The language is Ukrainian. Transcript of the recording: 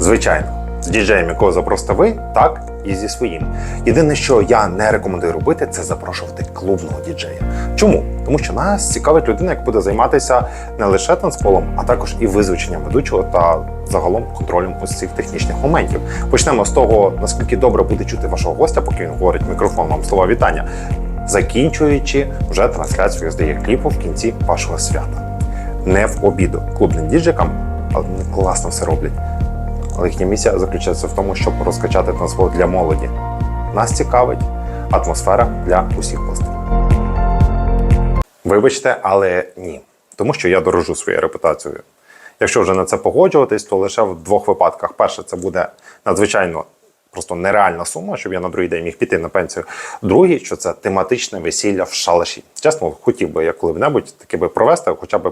Звичайно, з діджеєм, якого запросите ви, так і зі своїм. Єдине, що я не рекомендую робити, це запрошувати клубного діджея. Чому? Тому що нас цікавить людина, яка буде займатися не лише танцполом, а також і визвученням ведучого та загалом контролем ось цих технічних моментів. Почнемо з того, наскільки добре буде чути вашого гостя, поки він говорить мікрофон вам слова вітання, закінчуючи вже трансляцію здає кліпу в кінці вашого свята. Не в обіду клубним діджикам, але класно все роблять. Але їхня місія заключається в тому, щоб розкачати танцпол для молоді. Нас цікавить атмосфера для усіх гостей. Вибачте, але ні. Тому що я дорожу своєю репутацією. Якщо вже на це погоджуватись, то лише в двох випадках. Перше, це буде надзвичайно просто нереальна сума, щоб я на другий день міг піти на пенсію. Другий, що це тематичне весілля в шалаші. Чесно, хотів би я коли-небудь таке би провести, хоча б